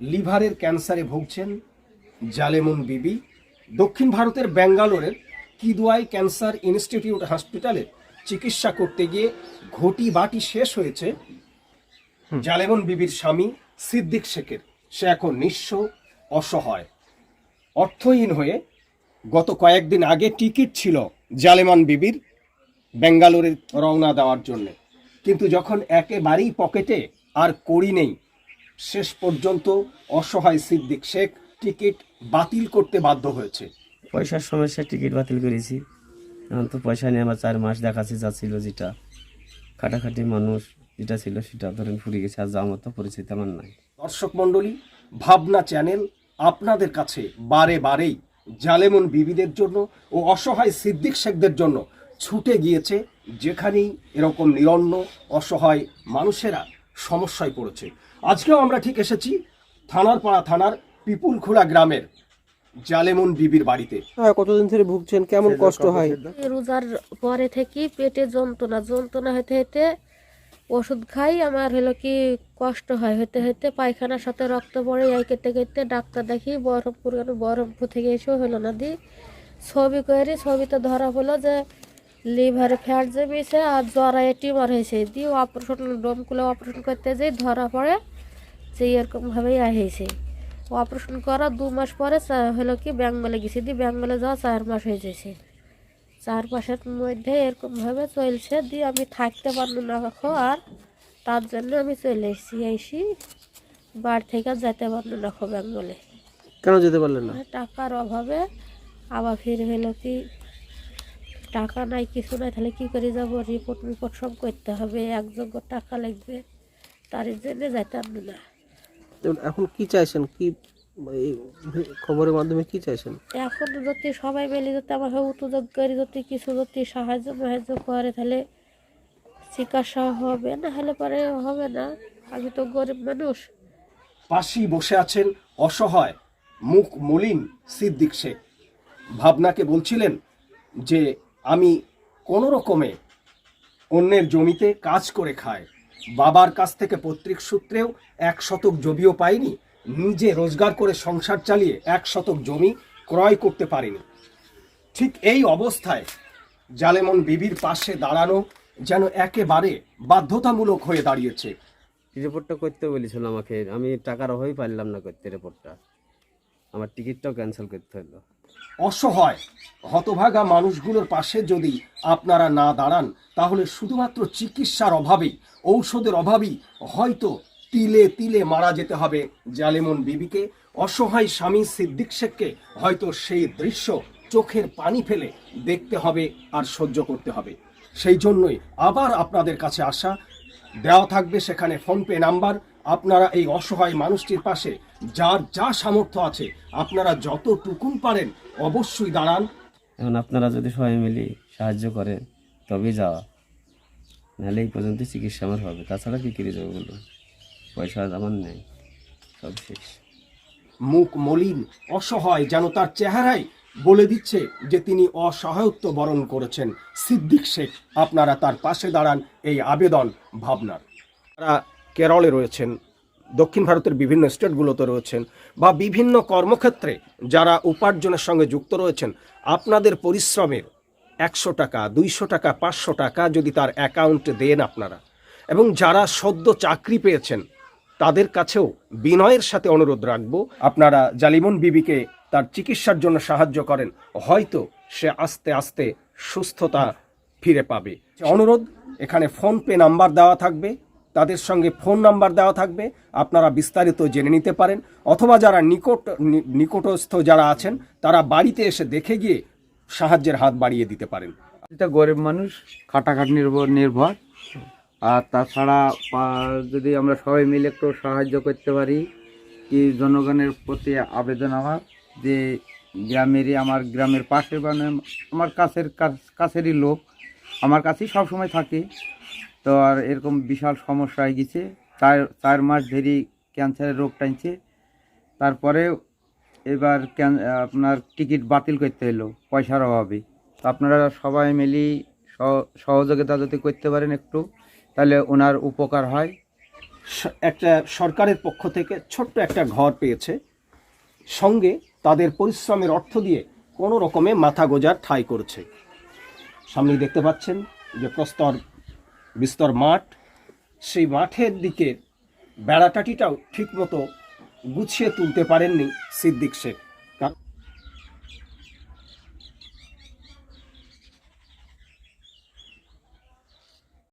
লিভারের ক্যান্সারে ভুগছেন জালেমন বিবি। দক্ষিণ ভারতের ব্যাঙ্গালোরের কিদুয়াই ক্যান্সার ইনস্টিটিউট হসপিটালে চিকিৎসা করতে গিয়ে ঘটি বাটি শেষ হয়েছে জালেমন বিবির স্বামী সিদ্দিক শেখের। সে এখন নিঃস্ব, অসহায়। অর্থহীন হয়ে গত কয়েকদিন আগে টিকিট ছিল জালেমান বিবির বেঙ্গালোরে রওনা দেওয়ার জন্য। কিন্তু যখন একেবারেই পকেটে আর কড়ি নেই শেষ পর্যন্ত অসহায় সিদ্দিক শেখ টিকিট বাতিল করতে বাধ্য হয়েছে। পয়সার সমস্যা টিকিট বাতিল করেছি। এখন তো পয়সা নিয়ে আমার চার মাস দেখাচ্ছি যা ছিল যেটা। খাটাখাটি মানুষ যেটা ছিল সেটা ধরেন ফুরিয়ে গেছে আর যাওয়ার মতো পরিস্থিতি আমার নাই। দর্শক মণ্ডলী ভাবনা চ্যানেল আপনাদের কাছে বারে বারেই জালেমন বিবিদের জন্য ও অসহায় সিদ্দিক শেখদের জন্য ছুটে গিয়েছে যেখানেই এরকম নিরন্ন অসহায় মানুষেরা সমস্যায় পড়েছে। আজকেও আমরা ঠিক এসেছি থানার পাড়া থানার পিপুলখোলা গ্রামের জালেমন বিবির বাড়িতে। হ্যাঁ কতদিন ধরে ভুগছেন? কেমন কষ্ট হয়? রোজার পরে থেকে পেটে যন্ত্রণা যন্ত্রণা হতে হতে ওষুধ খাই আমার হলো কি কষ্ট হয়। হতে হতে পায়খানার সাথে রক্ত পড়ে এই কেটে কেটে ডাক্তার দেখি বহরমপুর কেন বহরমপুর থেকে এসেও হলো না দি। ছবি করে ছবিতে ধরা হলো যে লিভারে ফ্যাট জমেছে আর জ্বরায় টিউমার হয়েছে দিয়ে অপারেশন ডোমকুলে অপারেশন করতে যেয়ে ধরা পড়ে যে এরকমভাবেই হয়েছে। অপারেশন করা দু মাস পরে হলো কি ব্যাঙ্গলে গেছি দিয়ে ব্যাঙ্গলে যাওয়া চার মাস হয়ে যাচ্ছে চার মাসের মধ্যে এরকমভাবে চলছে দিয়ে আমি থাকতে পারল না এখন আর তার জন্য আমি চলে এসেছি এসি বাড়ি থেকে যেতে পারল না এখন ব্যাঙ্গলে। কেন যেতে পারলেন না? টাকার অভাবে আবার ফিরে হলো কি টাকা নাই কিছু নাই তাহলে কী করে যাব? রিপোর্ট রিপোর্ট সব করতে হবে একযোগ্য টাকা লাগবে তার জন্য যাইতাম না। এখন কি চাইছেন? কি এই খবরের মাধ্যমে কি চাইছেন? এখন যদি সবাই মিলে যদি আমার উদ্যোগ করে যদি কিছু যদি সাহায্য সাহায্য করে তাহলে চিকিৎসা হবে না হলে পরে হবে না। আমি তো গরিব মানুষ। পাশেই বসে আছেন অসহায় মুখ মলিন সিদ্দিক শেখ। ভাবনাকে বলছিলেন যে আমি কোনো রকমে অন্যের জমিতে কাজ করে খায় বাবার কাছ থেকে পৈতৃক সূত্রেও এক শতক জমিও পাইনি। নিজে রোজগার করে সংসার চালিয়ে এক শতক জমি ক্রয় করতে পারিনি। ঠিক এই অবস্থায় জালেমন বিবির পাশে দাঁড়ানো যেন একেবারে বাধ্যতামূলক হয়ে দাঁড়িয়েছে। রিপোর্টটা করতে বলেছিল আমাকে। আমি টাকার অভাবই পারলাম না করতে রিপোর্টটা। আমার টিকিটটাও ক্যান্সেল করতে হলো। অসহায়, হতভাগা মানুষগুলোর পাশে যদি আপনারা না দাঁড়ান, তাহলে শুধুমাত্র চিকিৎসার অভাবেই, ঔষধের অভাবেই হয়তো তিলে তিলে মারা যেতে হবে জালেমন বিবিকে। অসহায় স্বামী সিদ্দিক শেখকে হয়তো সেই দৃশ্য চোখের পানি ফেলে দেখতে হবে আর সহ্য করতে হবে। সেই জন্যই আবার আপনাদের কাছে আসা। দেওয়া থাকবে সেখানে ফোনপে নাম্বার। আপনারা এই অসহায় মানুষটির পাশে যার যা সামর্থ্য আছে আপনারা যতটুকুন পারেন অবশ্যই দাঁড়ান। এখন আপনারা যদি সবাই মিলে সাহায্য করেন তবেই যাওয়া। নাহলে এই পর্যন্ত চিকিৎসা আমার হবে। তাছাড়া কী করে যাব বলুন? পয়সা আমার নেই। সব শেষ। মুখ মলিন অসহায় যেন তার চেহারায় বলে দিচ্ছে যে তিনি অসহায়ত্ব বরণ করেছেন। সিদ্দিক শেখ আপনারা তার পাশে দাঁড়ান। এই আবেদন ভাবনার। তারা কেরলে রয়েছেন। দক্ষিণ ভারতের বিভিন্ন স্টেটগুলোতে রয়েছেন বা বিভিন্ন কর্মক্ষেত্রে যারা উপার্জনের সঙ্গে যুক্ত রয়েছেন, আপনাদের পরিশ্রমের একশো টাকা, দুইশো টাকা, পাঁচশো টাকা যদি তার অ্যাকাউন্টে দেন আপনারা। এবং যারা সদ্য চাকরি পেয়েছেন, তাদের কাছেও বিনয়ের সাথে অনুরোধ রাখব, আপনারা জালিমন বিবিকে তার চিকিৎসার জন্য সাহায্য করেন, হয়তো সে আস্তে আস্তে সুস্থতা ফিরে পাবে। অনুরোধ, এখানে ফোন পে নাম্বার দেওয়া থাকবে। তাদের সঙ্গে ফোন নাম্বার দেওয়া থাকবে। আপনারা বিস্তারিত জেনে নিতে পারেন। অথবা যারা নিকট নিকটস্থ যারা আছেন, তারা বাড়িতে এসে দেখে গিয়ে সাহায্যের হাত বাড়িয়ে দিতে পারেন। এটা গরিব মানুষ খাটাখাট নির্ভর নির্ভর। আর তাছাড়া যদি আমরা সবাই মিলে একটু সাহায্য করতে পারি, কি জনগণের প্রতি আবেদন আমার? যে গ্রামেরই আমার, গ্রামের পাশে মানে আমার কাছের কাছ- কাছেরই লোক, আমার কাছেই সবসময় থাকে। তো আর এরকম বিশাল সমস্যা হয়ে গেছে। চার চার মাস ধরে ক্যান্সারের রোগ টানছে। তারপরে এবার ক্যান আপনার টিকিট বাতিল করতে এলো পয়সার অভাবে। তো আপনারা সবাই মিলি সহযোগিতা যদি করতে পারেন একটু, তাহলে ওনার উপকার হয়। একটা সরকারের পক্ষ থেকে ছোট্ট একটা ঘর পেয়েছে। সঙ্গে তাদের পরিশ্রমের অর্থ দিয়ে কোনো রকমে মাথা গোজার ঠাই করছে। সামনে দেখতে পাচ্ছেন যে প্রস্তর বিস্তর মাঠ সেই মাঠের দিকে বেড়াটাটিটাও ঠিকমতো গুছিয়ে তুলতে পারেননি সিদ্দিক শেখ।